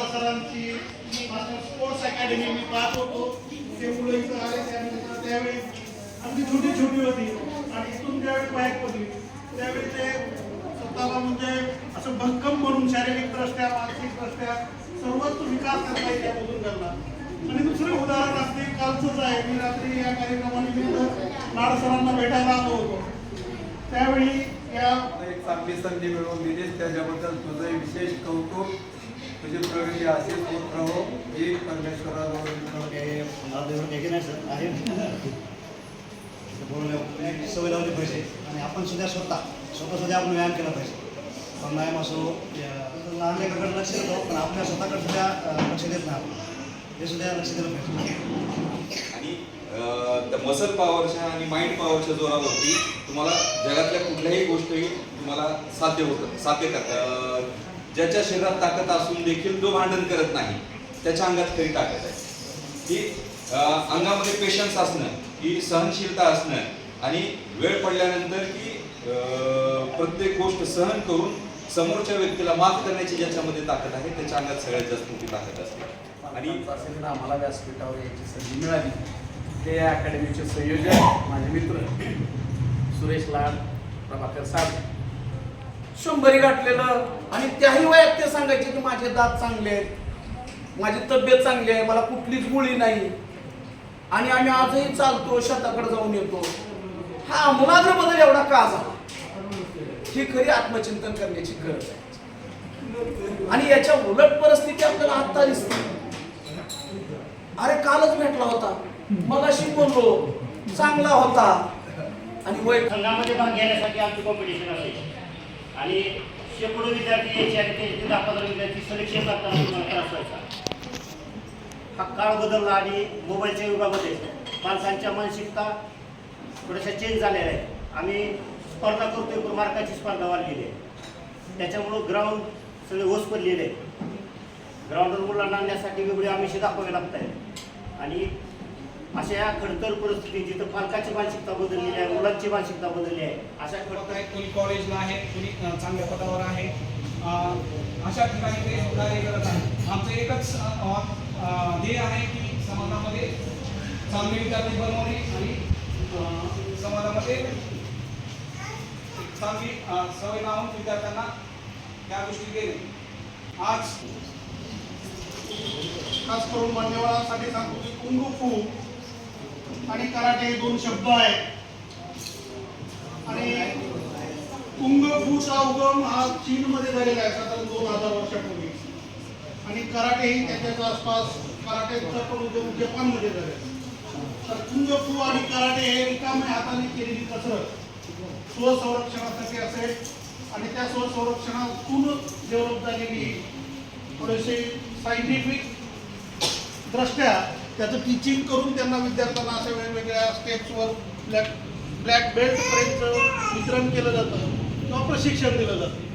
गायकवाड सरांची sports academy मी पाहत होतो. ते मुलं इथं आले त्यानंतर त्यावेळी अगदी छोटी छोटी होती आणि इथून ज्यावेळी बाहेर पडली. त्यावेळी ते स्वतःला म्हणजे असं भक्कम बनून शारीरिक दृष्ट्या मानसिक दृष्ट्या सर्वच विकास करता येईल यामधून घडला आणि दुसरं उदाहरण अगदी कालचंच आहे. मी रात्री या कार्यक्रमानिमित्त लाड सरांना भेटायला आलो होतो. त्यावेळी या एक चांगली संधी मिळवून दिलीस. त्याच्याबद्दल तुझं विशेष कौतुक. तुझी प्रगती अशीच होत राहो ही परमेश्वराजवळ काही नाही सर. आहे. बोलण्या सवय लावली पाहिजे. आणि आपण सुद्धा स्वतः स्वतः सुद्धा आपण व्यायाम केला पाहिजे. प्राणायाम असो या- लहान लेकराकडे लक्ष देतो पण आपल्या स्वतःकडे सुद्धा लक्ष देत नाही हे सुद्धा लक्ष दिलं पाहिजे. आणि मसल पॉवरच्या आणि माइंड पॉवरच्या जोरावरती तुम्हाला जगातल्या कुठल्याही गोष्टी तुम्हाला साध्य होतं साध्य करता ज्याच्या शरीरात ताकद असून देखील जो भांडण करत नाही त्याच्या अंगात खरी ताकद आहे. की अंगामध्ये पेशन्स असणं की सहनशीलता असणं आणि वेळ पडल्यानंतर की प्रत्येक गोष्ट सहन करून समोरच्या व्यक्तीला माफ करण्याची ज्याच्यामध्ये ताकद आहे त्याच्या अंगात सगळ्यात जास्त मोठी ताकद असते. आणि आम्हाला व्यासपीठावर याची संधी मिळाली. ते या अकॅडमीचे संयोजक माझे मित्र सुरेश लाड प्रभाकर साहेब शंभरी गाठलेलं. आणि त्याही वयात ते सांगायचे की माझे दात चांगले आहेत. माझी तब्येत चांगली आहे. मला कुठलीच मुळी नाही. आणि आम्ही आजही चालतो शेताकडे जाऊन येतो. हा अमूलाग्र बदल एवढा का झाला? ही खरी आत्मचिंतन करण्याची गरज आहे. आणि याच्या उलट परिस्थिती आपल्याला आत्ता दिसते. अरे कालच भेटला होता. मग अशी बोललो. चांगला होता. आणि वय संघामध्ये भाग घेण्यासाठी आमची कॉम्पिटिशन असायची. आणि शेकडो विद्यार्थी यायचे आणि ते दहा पंधरा विद्यार्थी सिलेक्शन करताना तुम्हाला त्रास व्हायचा हा काळ बदलला आणि मोबाईलच्या युगामध्ये माणसांच्या मानसिकता थोड्याशा चेंज झालेल्या आहेत आम्ही स्पर्धा करतोय पण मार्काची स्पर्धा वाढलेली आहे. त्याच्यामुळं ग्राउंड सगळे ओस पडलेले आहेत. ग्राउंडवर मुलांना आणण्यासाठी वेगळे आमिषे दाखवावे लागत आहेत आणि अशा या खडतर परिस्थिती जिथं पालकाची मानसिकता बदललेली आहे मुलांची मानसिकता बदलली आहे अशा खडतर आहेत कोणी कॉलेजला आहे कोणी चांगल्या पदावर आहे. अशा ठिकाणी ते कार्य करत आहे आमचं एकच ध्येय आहे की समाजामध्ये चांगले विद्यार्थी बनवणे आणि समाजामध्ये चांगली सवय लावून विद्यार्थ्यांना त्या गोष्टी देणे. आज खास करून मान्यवरांसाठी सांगतो की कुंग फू आणि कराटे हे दोन शब्द आहेत. आणि कुंग फूचा उगम हा चीनमध्ये झालेला आहे साधारण दोन हजार वर्षापूर्वी. आणि कराटे ही त्याच्याच आसपास कराटेचा पण उगम जपानमध्ये झालेला तर कुंग फू आणि कराटे हे रिकाम्या हाताने केलेली कसरत. स्वसंरक्षणासाठी असेल आणि त्या स्वसंरक्षणातून डेव्हलप झालेली थोडेसे सायंटिफिक दृष्ट्या त्याचं टीचिंग करून त्यांना विद्यार्थ्यांना अशा वेगवेगळ्या स्टेप्सवर ब्लॅक ब्लॅक बेल्टपर्यंत वितरण केलं जातं. किंवा प्रशिक्षण दिलं जातं.